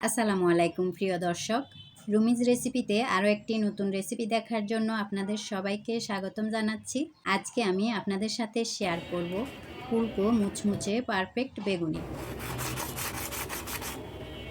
আসসালামু আলাইকুম, প্রিয় দর্শক। রুমিজ রেসিপিতে আরও একটি নতুন রেসিপি দেখার জন্য আপনাদের সবাইকে স্বাগতম জানাচ্ছি। আজকে আমি আপনাদের সাথে শেয়ার করব ফুলকো মুচমুচে পারফেক্ট বেগুনি।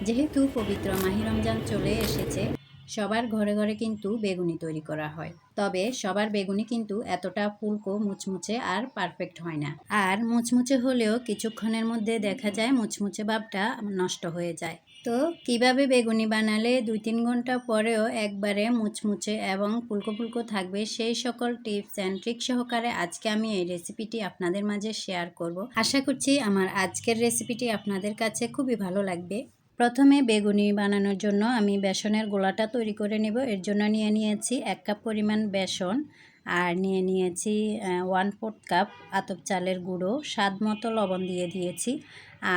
যেহেতু পবিত্র মাহি রমজান চলে এসেছে সবার ঘরে ঘরে কিন্তু বেগুনি তৈরি করা হয়। তবে সবার বেগুনি কিন্তু এতটা ফুলকো, মুচমুচে আর পারফেক্ট হয় না। আর মুচমুচে হলেও কিছুক্ষণের মধ্যে দেখা যায় মুচমুচে ভাবটা নষ্ট হয়ে যায়। তো কীভাবে বেগুনি বানালে দুই তিন ঘণ্টা পরেও একবারে মুচমুচে এবং ফুলকো ফুলকো থাকবে সেই সকল টিপস অ্যান্ড ট্রিক সহকারে আজকে আমি এই রেসিপিটি আপনাদের মাঝে শেয়ার করব। আশা করছি আমার আজকের রেসিপিটি আপনাদের কাছে খুবই ভালো লাগবে। প্রথমে বেগুনি বানানোর জন্য আমি বেসনের গোলাটা তৈরি করে নেব। এর জন্য নিয়ে নিয়েছি এক কাপ পরিমাণ বেসন আর নিয়ে নিয়েছি ওয়ান ফোর্থ কাপ আতপ চালের গুঁড়ো, স্বাদ মতো লবণ দিয়ে দিয়েছি।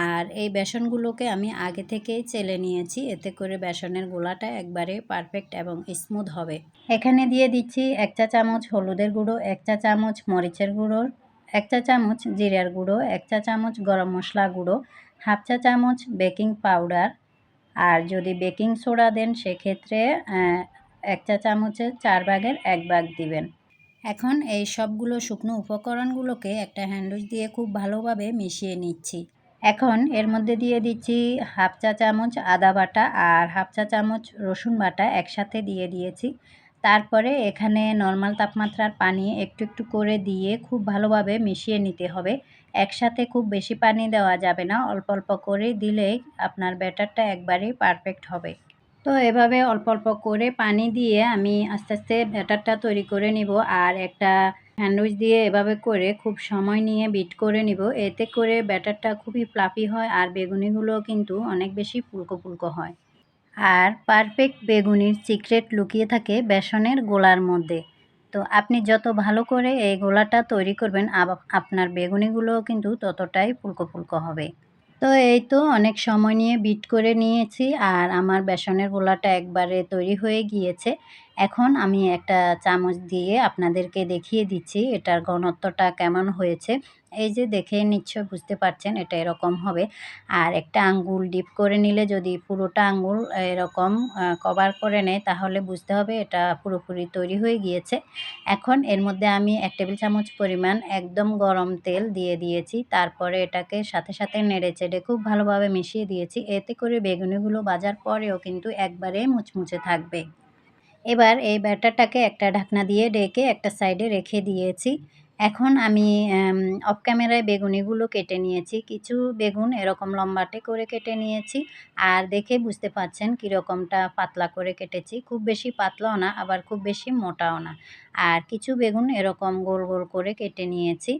আর এই বেসনগুলোকে আমি আগে থেকেই চেলে নিয়েছি, এতে করে বেসনের গোলাটা একবারে পারফেক্ট এবং স্মুথ হবে। এখানে দিয়ে দিচ্ছি এক চা চামচ হলুদের গুঁড়ো, এক চা চামচ মরিচের গুঁড়ো, এক চা চামচ জিরার গুঁড়ো, এক চা চামচ গরম মশলা গুঁড়ো হাফ চা চামচ বেকিং পাউডার। আর যদি বেকিং সোডা দেন, সেক্ষেত্রে এক চা চামচের চার ভাগের এক ভাগ দিবেন। এখন এই সবগুলো শুকনো উপকরণগুলোকে একটা হ্যান্ডউইচ দিয়ে খুব ভালোভাবে মিশিয়ে নিচ্ছি। এখন এর মধ্যে দিয়ে দিচ্ছি হাফ চা চামচ আদা বাটা আর হাফ চা চামচ রসুন বাটা একসাথে দিয়ে দিয়েছি। তারপরে এখানে নর্মাল তাপমাত্রার পানি একটু একটু করে দিয়ে খুব ভালোভাবে মিশিয়ে নিতে হবে। একসাথে খুব বেশি পানি দেওয়া যাবে না, অল্প অল্প করে দিলেই আপনার ব্যাটারটা একবারেই পারফেক্ট হবে। তো এভাবে অল্প অল্প করে পানি দিয়ে আমি আস্তে আস্তে ব্যাটারটা তৈরি করে নিব আর একটা স্যান্ডউইচ দিয়ে এভাবে করে খুব সময় নিয়ে বিট করে নিব। এতে করে ব্যাটারটা খুবই ফ্লাফি হয় আর বেগুনিগুলো কিন্তু অনেক বেশি ফুলকো ফুলকো হয়। আর পারফেক্ট বেগুনির সিক্রেট লুকিয়ে থাকে বেসনের গোলার মধ্যে। তো আপনি যত ভালো করে এই গোলাটা তৈরি করবেন আপনার বেগুনিগুলোও কিন্তু ততটাই ফুলকো ফুলকো হবে। তো এই তো অনেক সময় নিয়ে বিট করে নিয়েছি, আর আমার বেসনের গোলাটা একবারে তৈরি হয়ে গিয়েছে। এখন আমি একটা চামচ দিয়ে আপনাদেরকে দেখিয়ে দিচ্ছি এটার ঘনত্বটা কেমন হয়েছে। এই যে দেখে নিশ্চয় বুঝতে পারছেন এটা এরকম হবে। আর একটা আঙ্গুল ডিপ করে নিলে যদি পুরোটা আঙ্গুল এরকম কভার করে নেয়, তাহলে বুঝতে হবে এটা পুরোপুরি তৈরি হয়ে গিয়েছে। এখন এর মধ্যে আমি এক টেবিল চামচ পরিমাণ একদম গরম তেল দিয়ে দিয়েছি। তারপরে এটাকে সাথে সাথে নেড়ে চেড়ে খুব ভালোভাবে মিশিয়ে দিয়েছি। এতে করে বেগুনিগুলো বাজার পরেও কিন্তু একবারে মুচমুচে থাকবে। এবার এই ব্যাটারটাকে একটা ঢাকনা দিয়ে ডেকে একটা সাইডে রেখে দিয়েছি। এখন আমি অফ ক্যামেরায় বেগুনিগুলো কেটে নিয়েছি। কিছু বেগুন এরকম লম্বাটে করে কেটে নিয়েছি আর দেখে বুঝতে পাচ্ছেন কীরকমটা পাতলা করে কেটেছি। খুব বেশি পাতলাও না, আবার খুব বেশি মোটাও না। আর কিছু বেগুন এরকম গোল গোল করে কেটে নিয়েছি।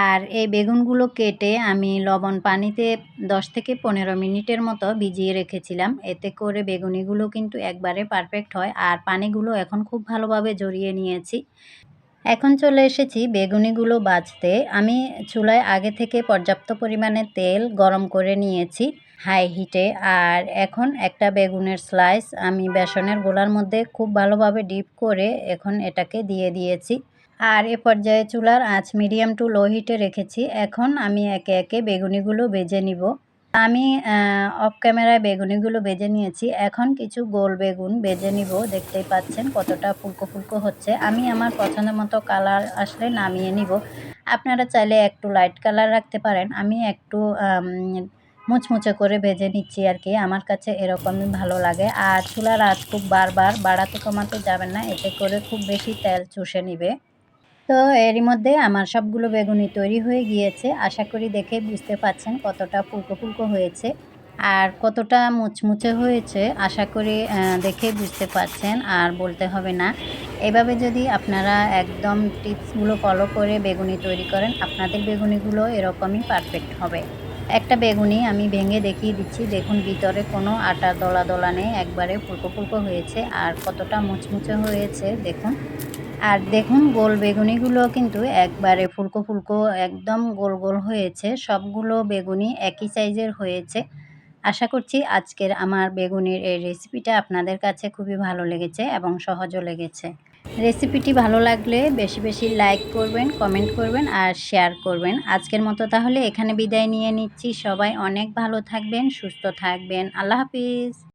আর এই বেগুনগুলো কেটে আমি লবণ পানিতে 10 থেকে পনেরো মিনিটের মতো ভিজিয়ে রেখেছিলাম। এতে করে বেগুনিগুলো কিন্তু একবারে পারফেক্ট হয় আর পানিগুলো এখন খুব ভালোভাবে জড়িয়ে নিয়েছি। এখন চলে এসেছি বেগুনিগুলো বাজতে আমি চুলায় আগে থেকে পর্যাপ্ত পরিমাণে তেল গরম করে নিয়েছি হাই হিটে। আর এখন একটা বেগুনের স্লাইস আমি বেসনের গোলার মধ্যে খুব ভালোভাবে ডিপ করে এখন এটাকে দিয়ে দিয়েছি। আর এ পর্যায়ে চুলার আঁচ মিডিয়াম টু লো হিটে রেখেছি। এখন আমি একে একে বেগুনিগুলো বেজে নিব। আমি অফ ক্যামেরায় বেগুনিগুলো বেজে নিয়েছি। এখন কিছু গোল বেগুন বেজে নিব। দেখতেই পাচ্ছেন কতটা ফুলকো ফুলকো হচ্ছে। আমি আমার পছন্দ মতো কালার আসলে নামিয়ে নিব। আপনারা চাইলে একটু লাইট কালার রাখতে পারেন। আমি একটু মুচমুচে করে ভেজে নিচ্ছি আর কি। আমার কাছে এরকমই ভালো লাগে। আর চুলার আঁচ খুব বারবার বাড়াতে কমাতে যাবেন না। এতে করে খুব বেশি তেল চুষে নিবে। তো এরই মধ্যে আমার সবগুলো বেগুনি তৈরি হয়ে গিয়েছে। আশা করি দেখে বুঝতে পাচ্ছেন কতটা ফুলকো ফুলকো হয়েছে আর কতটা মুচমুচে হয়েছে। আশা করি দেখে বুঝতে পারছেন আর বলতে হবে না। এভাবে যদি আপনারা একদম টিপসগুলো ফলো করে বেগুনি তৈরি করেন, আপনাদের বেগুনিগুলো এরকমই পারফেক্ট হবে। একটা বেগুনি আমি ভেঙে দেখিয়ে দিচ্ছি। দেখুন, ভিতরে কোনো আটা দলা দলা নেই। একবারে ফুলকো ফুলকো হয়েছে আর কতটা মুচমুচে হয়েছে। দেখুন। আর দেখুন, গোল বেগুনিগুলো কিন্তু একবারে ফুলকো ফুলকো একদম গোল গোল হয়েছে। সবগুলো বেগুনি একই সাইজের হয়েছে। আশা করছি আজকের আমার বেগুনির এই রেসিপিটা আপনাদের কাছে খুবই ভালো লেগেছে এবং সহজও লেগেছে। রেসিপিটি ভালো লাগলে বেশি বেশি লাইক করবেন, কমেন্ট করবেন আর শেয়ার করবেন। আজকের মতো তাহলে এখানে বিদায় নিয়ে নিচ্ছি। সবাই অনেক ভালো থাকবেন, সুস্থ থাকবেন। আল্লাহ হাফিজ।